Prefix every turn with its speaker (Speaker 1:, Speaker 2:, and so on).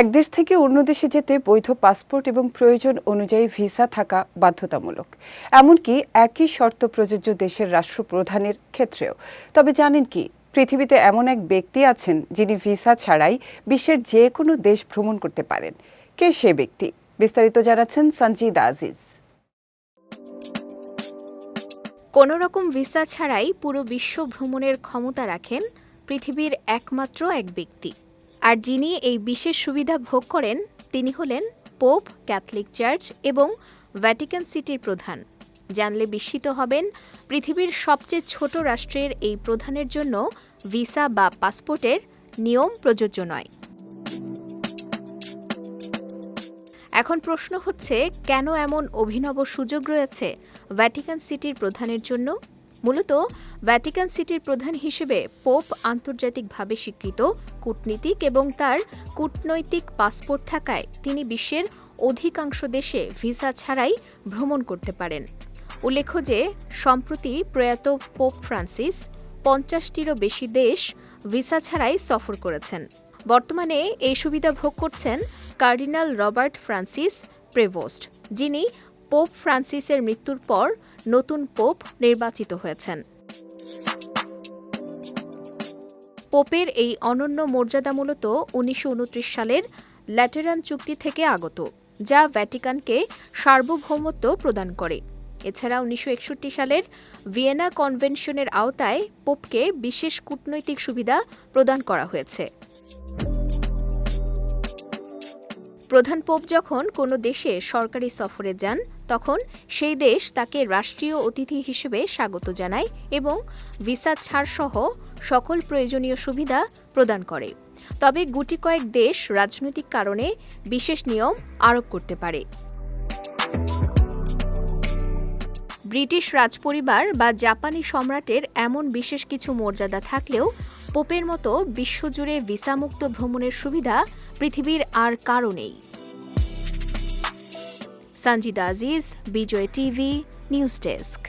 Speaker 1: এক দেশ থেকে অন্য দেশে যেতে বৈধ পাসপোর্ট এবং প্রয়োজন অনুযায়ী ভিসা থাকা বাধ্যতামূলক। এমনকি একই শর্ত প্রযোজ্য দেশের রাষ্ট্রপ্রধানের ক্ষেত্রেও। তবে জানেন কি, পৃথিবীতে এমন এক ব্যক্তি আছেন যিনি ভিসা ছাড়াই বিশ্বের যে কোনো দেশ ভ্রমণ করতে পারেন। কে সে ব্যক্তি? বিস্তারিত জানাচ্ছেন সঞ্জিদ আজিজ।
Speaker 2: কোনো রকম ভিসা ছাড়াই পুরো বিশ্ব ভ্রমণের ক্ষমতা রাখেন পৃথিবীর একমাত্র এক ব্যক্তি। আর যিনি এই বিশেষ সুবিধা ভোগ করেন, তিনি হলেন পোপ, ক্যাথলিক চার্চ এবং ভ্যাটিকান সিটির প্রধান। জানলে বিস্মিত হবেন, পৃথিবীর সবচেয়ে ছোট রাষ্ট্রের এই প্রধানের জন্য ভিসা বা পাসপোর্টের নিয়ম প্রযোজ্য নয়। এখন প্রশ্ন হচ্ছে, কেন এমন অভিনব সুযোগ রয়েছে ভ্যাটিকান সিটির প্রধানের জন্য? মূলত ভ্যাটিকান সিটির প্রধান হিসেবে পোপ আন্তর্জাতিকভাবে স্বীকৃত, কূটনীতিক এবং তার কূটনৈতিক পাসপোর্ট থাকায় তিনি বিশ্বের অধিকাংশ দেশে ভিসা ছাড়াই ভ্রমণ করতে পারেন। উল্লেখ্য যে, সম্প্রতি প্রয়াত পোপ ফ্রান্সিস পঞ্চাশটিরও বেশি দেশ ভিসা ছাড়াই সফর করেছেন। বর্তমানে এই সুবিধা ভোগ করছেন কার্ডিনাল রবার্ট ফ্রান্সিস প্রেভোস্ট, যিনি পোপ ফ্রান্সিসের মৃত্যুর পর নতুন পোপ নির্বাচিত হয়েছেন। পোপের এই অনন্য মর্যাদা মূলত উনিশশো উনত্রিশ সালের ল্যাটেরান চুক্তি থেকে আগত, যা ভ্যাটিকানকে সার্বভৌমত্ব প্রদান করে। এছাড়া উনিশশো একষট্টি সালের ভিয়েনা কনভেনশনের আওতায় পোপকে বিশেষ কূটনৈতিক সুবিধা প্রদান করা হয়েছে। প্রধান পোপ যখন কোনো দেশে সরকারি সফরে যান, তখন সেই দেশ তাকে রাষ্ট্রীয় অতিথি হিসেবে স্বাগত জানায় এবং ভিসা ছাড়সহ সকল প্রয়োজনীয় সুবিধা প্রদান করে। তবে গুটি কয়েক দেশ রাজনৈতিক কারণে বিশেষ নিয়ম আরোপ করতে পারে। ব্রিটিশ রাজপরিবার বা জাপানি সম্রাটের এমন বিশেষ কিছু মর্যাদা থাকলেও পোপের মতো বিশ্বজুড়ে ভিসামুক্ত ভ্রমণের সুবিধা পৃথিবীর আর কারও নেই। Sanjida Aziz, Bijoy TV, news desk.